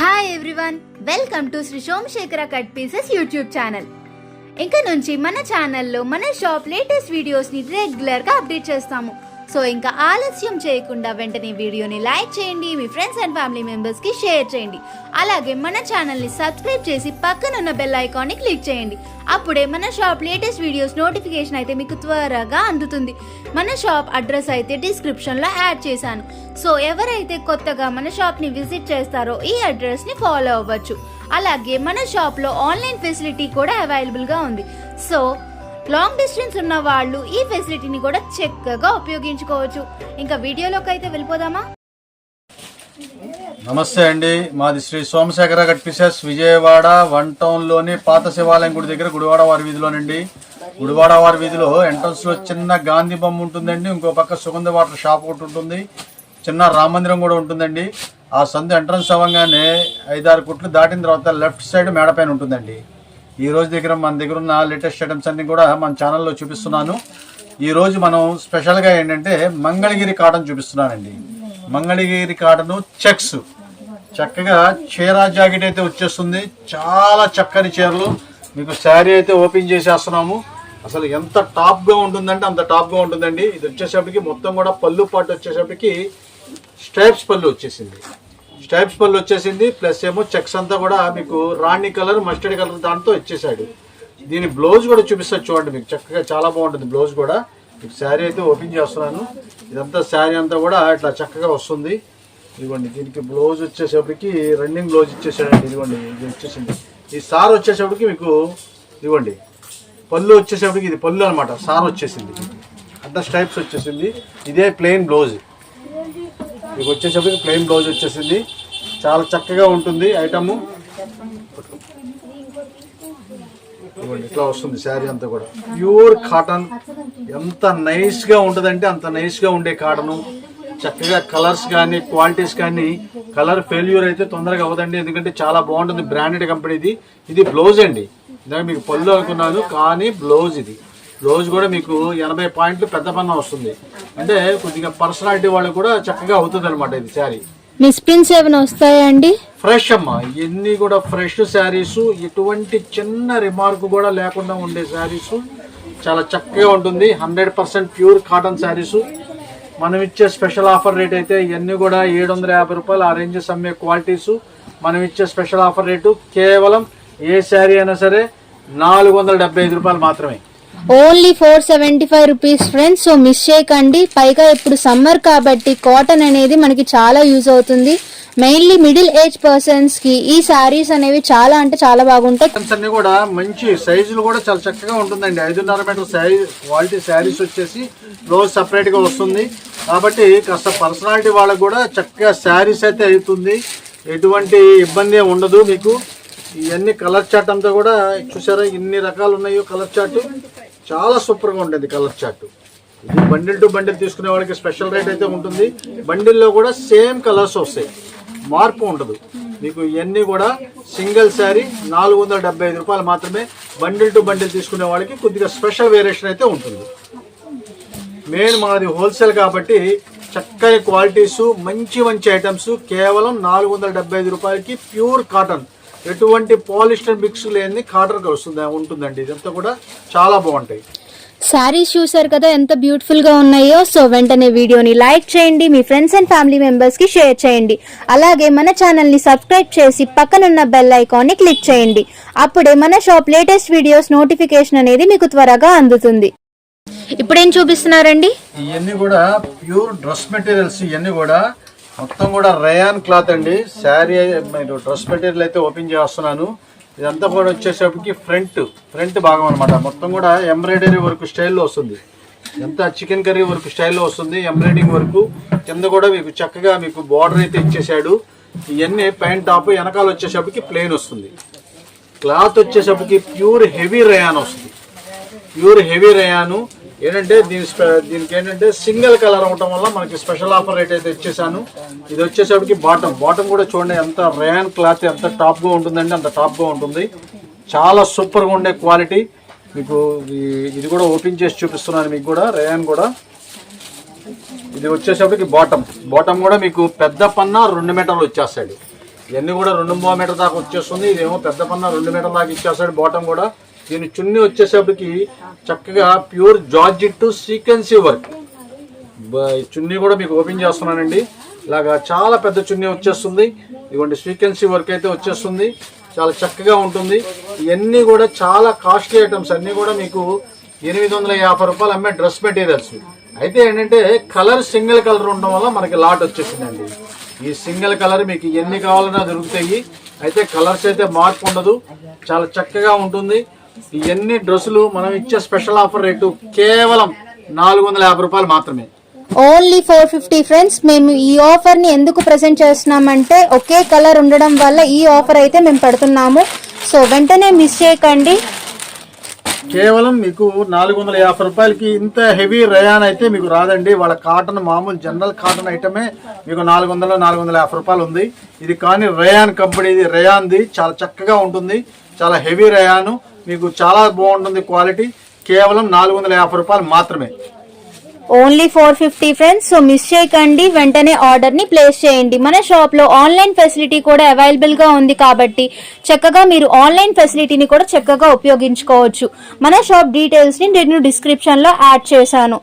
Hi everyone welcome to Shri Somasekhara cut pieces YouTube channel ఇంకా నుంచి మన ఛానల్లో మన షాప్ లేటెస్ట్ వీడియోస్ని రెగ్యులర్గా అప్డేట్ చేస్తాము. సో ఇంకా ఆలస్యం చేయకుండా వెంటనే వీడియోని లైక్ చేయండి మీ ఫ్రెండ్స్ అండ్ ఫ్యామిలీ మెంబర్స్కి షేర్ చేయండి. అలాగే మన ఛానల్ని సబ్స్క్రైబ్ చేసి పక్కనున్న బెల్ ఐకాన్ని క్లిక్ చేయండి. అప్పుడే మన షాప్ లేటెస్ట్ వీడియోస్ నోటిఫికేషన్ అయితే మీకు త్వరగా అందుతుంది. మన షాప్ అడ్రస్ అయితే డిస్క్రిప్షన్లో యాడ్ చేశాను. సో ఎవరైతే కొత్తగా మన షాప్ని విజిట్ చేస్తారో ఈ అడ్రస్ని ఫాలో అవ్వచ్చు. అలాగే మన షాప్లో ఆన్లైన్ ఫెసిలిటీ కూడా అవైలబుల్గా ఉంది. సో లాంగ్ డిస్టెన్స్ ఉన్న వాళ్ళు ఈ ఫెసిలిటీని కూడా చక్కగా ఉపయోగించుకోవచ్చు. ఇంకా వీడియోలోకి అయితే వెళ్ళిపోదామా? నమస్తే అండి. మాది Shri Somasekhara cut pieces Vijayawada one టౌన్లోని పాత శివాలయం గుడి దగ్గర గుడివాడ వారి వీధిలోనండి. గుడివాడ వారి వీధిలో ఎంట్రన్స్లో చిన్న గాంధీ బొమ్మ ఉంటుందండి. ఇంకో పక్క సుగంధ వాటర్ షాప్ ఒకటి ఉంటుంది. చిన్న రామ మందిరం కూడా ఉంటుందండి. ఆ సందు ఎంట్రన్స్ అవ్వగానే ఐదారు కుట్లు దాటిన తర్వాత లెఫ్ట్ సైడ్ మేడపైన ఉంటుందండి. ఈ రోజు దగ్గర మన దగ్గర ఉన్న లేటెస్ట్ ఐటమ్స్ అన్ని కూడా మన ఛానల్లో చూపిస్తున్నాను. ఈ రోజు మనం స్పెషల్గా ఏంటంటే మంగళగిరి కాటన్ చూపిస్తున్నానండి. మంగళగిరి కాటన్ చెక్స్ చక్కగా చీర జాకెట్ అయితే వచ్చేస్తుంది. చాలా చక్కని చీరలు. మీకు శారీ అయితే ఓపెన్ చేసేస్తున్నాము. అసలు ఎంత టాప్గా ఉంటుందంటే అంత టాప్గా ఉంటుందండి. ఇది వచ్చేసప్పటికి మొత్తం కూడా పళ్ళు పాటు వచ్చేసప్పటికి స్ట్రైప్స్ పళ్ళు వచ్చేసింది. స్టైప్స్ పళ్ళు వచ్చేసింది ప్లస్ ఏమో చెక్స్ అంతా కూడా మీకు రాణి కలర్ మస్టర్డ్ కలర్ దాంతో ఇచ్చేసాడు దీని బ్లౌజ్ కూడా చూపిస్తారు చూడండి మీకు చక్కగా చాలా బాగుంటుంది బ్లౌజ్ కూడా. మీకు శారీ అయితే ఓపెన్ చేస్తున్నాను. ఇదంతా శారీ అంతా కూడా ఇట్లా చక్కగా వస్తుంది. ఇదిగోండి దీనికి బ్లౌజ్ వచ్చేసేపటికి రన్నింగ్ బ్లౌజ్ ఇచ్చేసాడండి. ఇదిగోండి ఇది వచ్చేసింది. ఈ సార్ వచ్చేసప్పటికి మీకు ఇదిగోండి పళ్ళు వచ్చేసేపటికి ఇది పళ్ళు అనమాట సార్ వచ్చేసింది. అంత స్టైప్స్ వచ్చేసింది. ఇదే ప్లెయిన్ బ్లౌజ్. మీకు వచ్చేసేపటికి ప్లెయిన్ బ్లౌజ్ వచ్చేసింది. చాలా చక్కగా ఉంటుంది ఐటము. ఇట్లా వస్తుంది శారీ అంతా కూడా. Pure cotton. ఎంత నైస్గా ఉంటుందంటే అంత నైస్గా ఉండే కాటను. చక్కగా కలర్స్ కానీ క్వాలిటీస్ కానీ కలర్ ఫెయిల్యూర్ అయితే తొందరగా అవ్వదండి. ఎందుకంటే చాలా బాగుంటుంది బ్రాండెడ్ కంపెనీది ఇది. బ్లౌజ్ అండి. ఇందాక మీకు పళ్ళు అనుకున్నాను కానీ బ్లౌజ్ ఇది. బ్లౌజ్ కూడా మీకు ఎనభై పాయింట్లు పెద్ద పన్న వస్తుంది. అంటే కొద్దిగా పర్సనాలిటీ వాళ్ళకి కూడా చక్కగా అవుతుంది అనమాట ఇది శారీ. మిస్ప్రింట్స్ ఏమైనా వస్తాయా అండి? ఫ్రెష్ అమ్మా. ఇవన్నీ కూడా ఫ్రెష్ శారీస్ ఎటువంటి చిన్న రిమార్క్ కూడా లేకుండా ఉండే శారీస్ చాలా చక్కగా ఉంటుంది. Hundred percent pure cotton saris మనం ఇచ్చే స్పెషల్ ఆఫర్ రేట్ అయితే ఇవన్నీ కూడా ఏడు వందల యాభై రూపాయలు. ఆ రేంజెస్ అమ్మే క్వాలిటీస్ మనం ఇచ్చే స్పెషల్ ఆఫర్ రేటు కేవలం ఏ శారీ అయినా సరే నాలుగు వందల డెబ్బై ఐదు రూపాయలు మాత్రమే. Only four seventy five rupees friends so miss చేయకండి. పైగా ఇప్పుడు సమ్మర్ కాబట్టి కాటన్ అనేది మనకి చాలా యూజ్ అవుతుంది. మెయిన్లీ మిడిల్ ఏజ్ పర్సన్స్కి ఈ సారీస్ అనేవి చాలా అంటే చాలా బాగుంటాయి. అన్ని కూడా మంచి సైజులు కూడా చాలా చక్కగా ఉంటుందండి. ఐదున్నర మీటర్ సైజ్ క్వాలిటీ శారీస్ వచ్చేసి రోజు సపరేట్గా వస్తుంది. కాబట్టి కాస్త పర్సనాలిటీ వాళ్ళకి కూడా చక్కగా శారీస్ అయితే అవుతుంది. ఎటువంటి ఇబ్బంది ఉండదు మీకు. ఇవన్నీ కలర్ చార్ట్ అంతా కూడా చూసారా? ఇన్ని రకాలు ఉన్నాయో కలర్ చార్ట్ చాలా సూపర్గా ఉంటుంది కలర్ చార్ట్. ఇది బండిల్ టు బండిల్ తీసుకునే వాళ్ళకి స్పెషల్ రేట్ అయితే ఉంటుంది. బండిల్లో కూడా సేమ్ కలర్స్ వస్తాయి. మార్పు ఉండదు. మీకు ఇవన్నీ కూడా సింగిల్ శారీ నాలుగు వందల డెబ్బై ఐదు రూపాయలు మాత్రమే బండిల్ టు బండిల్ తీసుకునే వాళ్ళకి కొద్దిగా స్పెషల్ వేరియేషన్ అయితే ఉంటుంది. మెయిన్ మాది హోల్సేల్ కాబట్టి చక్కని క్వాలిటీసు మంచి మంచి ఐటమ్స్ కేవలం నాలుగు వందల డెబ్బై ఐదు రూపాయలకి ప్యూర్ కాటన్. ఎటువంటి పాలిస్టర్ మిక్స్ లేని కాటన్ వస్తుంది ఉంటుందండి. ఇదంతా కూడా చాలా బాగుంటాయి. శారీస్ చూసారు కదా ఎంత బ్యూటిఫుల్గా ఉన్నాయో. సో వెంటనే వీడియోని లైక్ చేయండి మీ ఫ్రెండ్స్ అండ్ ఫ్యామిలీ మెంబర్స్కి షేర్ చేయండి. అలాగే మన ఛానల్ని సబ్స్క్రైబ్ చేసి పక్కనున్న బెల్ ఐకాన్ని క్లిక్ చేయండి. అప్పుడే మన షాప్ లేటెస్ట్ వీడియోస్ నోటిఫికేషన్ అనేది మీకు త్వరగా అందుతుంది. ఇప్పుడేం చూపిస్తున్నారండి? ఇవన్నీ కూడా ప్యూర్ డ్రెస్ మెటీరియల్స్ ఇవన్నీ కూడా మొత్తం కూడా రయాన్ క్లాత్ అండి. శారీ మీరు డ్రెస్ మెటీరియల్ అయితే ఓపెన్ చేస్తున్నాను. ఇదంతా కూడా వచ్చేసేపటికి ఫ్రంట్ ఫ్రంట్ భాగం అనమాట మొత్తం కూడా ఎంబ్రాయిడరీ వర్క్ స్టైల్లో వస్తుంది. ఎంత చికెన్ కర్రీ వర్క్ స్టైల్లో వస్తుంది ఎంబ్రాయిడింగ్ వర్క్. కింద కూడా మీకు చక్కగా మీకు బార్డర్ అయితే ఇచ్చేసాడు ఇవన్నీ ప్యాంట్ టాప్ వెనకాల వచ్చేసరికి ప్లెయిన్ వస్తుంది. క్లాత్ వచ్చేసరికి ప్యూర్ హెవీ రయాన్ వస్తుంది. Pure heavy rayon. ఏంటంటే దీని స్పె- దీనికి ఏంటంటే సింగిల్ కలర్ అవటం వల్ల మనకి స్పెషల్ ఆఫర్ రేట్ అయితే ఇచ్చేసాను. ఇది వచ్చేసరికి బాటమ్. బాటమ్ కూడా చూడండి ఎంత రయాన్ క్లాత్ ఎంత టాప్గా ఉంటుందండి అంత టాప్గా ఉంటుంది. చాలా సూపర్గా ఉండే క్వాలిటీ. మీకు ఇది కూడా ఓపెన్ చేసి చూపిస్తున్నాను మీకు కూడా రయాన్ కూడా. ఇది వచ్చేసరికి బాటమ్. బాటమ్ కూడా మీకు పెద్ద పన్న రెండు మీటర్లు వచ్చేస్తాడు. ఇవన్నీ కూడా రెండు మూడు మీటర్ దాకా వచ్చేస్తుంది. ఇదేమో పెద్ద పన్న రెండు మీటర్ దాకా ఇచ్చేస్తాడు బాటం కూడా. దీని చున్నీ వచ్చేసప్పటికి చక్కగా ప్యూర్ జార్జిట్ సీక్వెన్సీ వర్క్. చున్నీ కూడా మీకు ఓపెన్ చేస్తున్నానండి. ఇలాగా చాలా పెద్ద చున్నీ వచ్చేస్తుంది. ఇటువంటి సీక్వెన్సీ వర్క్ అయితే వచ్చేస్తుంది. చాలా చక్కగా ఉంటుంది. ఇవన్నీ కూడా చాలా కాస్ట్లీ ఐటమ్స్. అన్నీ కూడా మీకు ఎనిమిది వందల యాభై రూపాయలు అమ్మే డ్రెస్ మెటీరియల్స్. అయితే ఏంటంటే కలర్ సింగిల్ కలర్ ఉండడం వల్ల మనకి లాట్ వచ్చేసిందండి. ఈ సింగిల్ కలర్ మీకు ఎన్ని కావాలన్నా దొరుకుతాయి. అయితే కలర్స్ అయితే మార్పు ఉండదు. చాలా చక్కగా ఉంటుంది. ఇవన్నీ డ్రెస్సులు మనం ఇచ్చే స్పెషల్ ఆఫర్ రేటు కేవలం నాలుగు వందల యాభై రూపాయలు మాత్రమే. ఓన్లీ ఫోర్ ఫిఫ్టీ ఫ్రెండ్స్ మేము ఈ ఆఫర్ని ఎందుకు ప్రెసెంట్ చేస్తున్నామంటే ఒకే కలర్ ఉండడం వల్ల ఈ ఆఫర్ అయితే మేము పెడుతున్నాము. సో వెంటనే మిస్ చేయకండి. కేవలం మీకు నాలుగు వందల యాభై రూపాయలకి ఇంత హెవీ రయాన్ అయితే మీకు రాదండి. వాళ్ళ కాటన్ మామూలు జనరల్ కాటన్ ఐటమే మీకు నాలుగు వందల నాలుగు వందల యాభై రూపాయలు ఉంది. ఇది కానీ రయాన్ కంపెనీది రయాన్ది చాలా చక్కగా ఉంటుంది. చాలా హెవీ రయాను. మీకు చాలా బాగుంటుంది క్వాలిటీ. కేవలం నాలుగు వందల యాభై రూపాయలు మాత్రమే. Only four fifty friends. So miss చేయకండి. వెంటనే ఆర్డర్ని ప్లేస్ చేయండి. మన షాప్లో ఆన్లైన్ ఫెసిలిటీ కూడా అవైలబుల్గా ఉంది కాబట్టి చక్కగా మీరు ఆన్లైన్ ఫెసిలిటీని కూడా చక్కగా ఉపయోగించుకోవచ్చు. మన షాప్ డీటెయిల్స్ని నేను డిస్క్రిప్షన్లో యాడ్ చేశాను.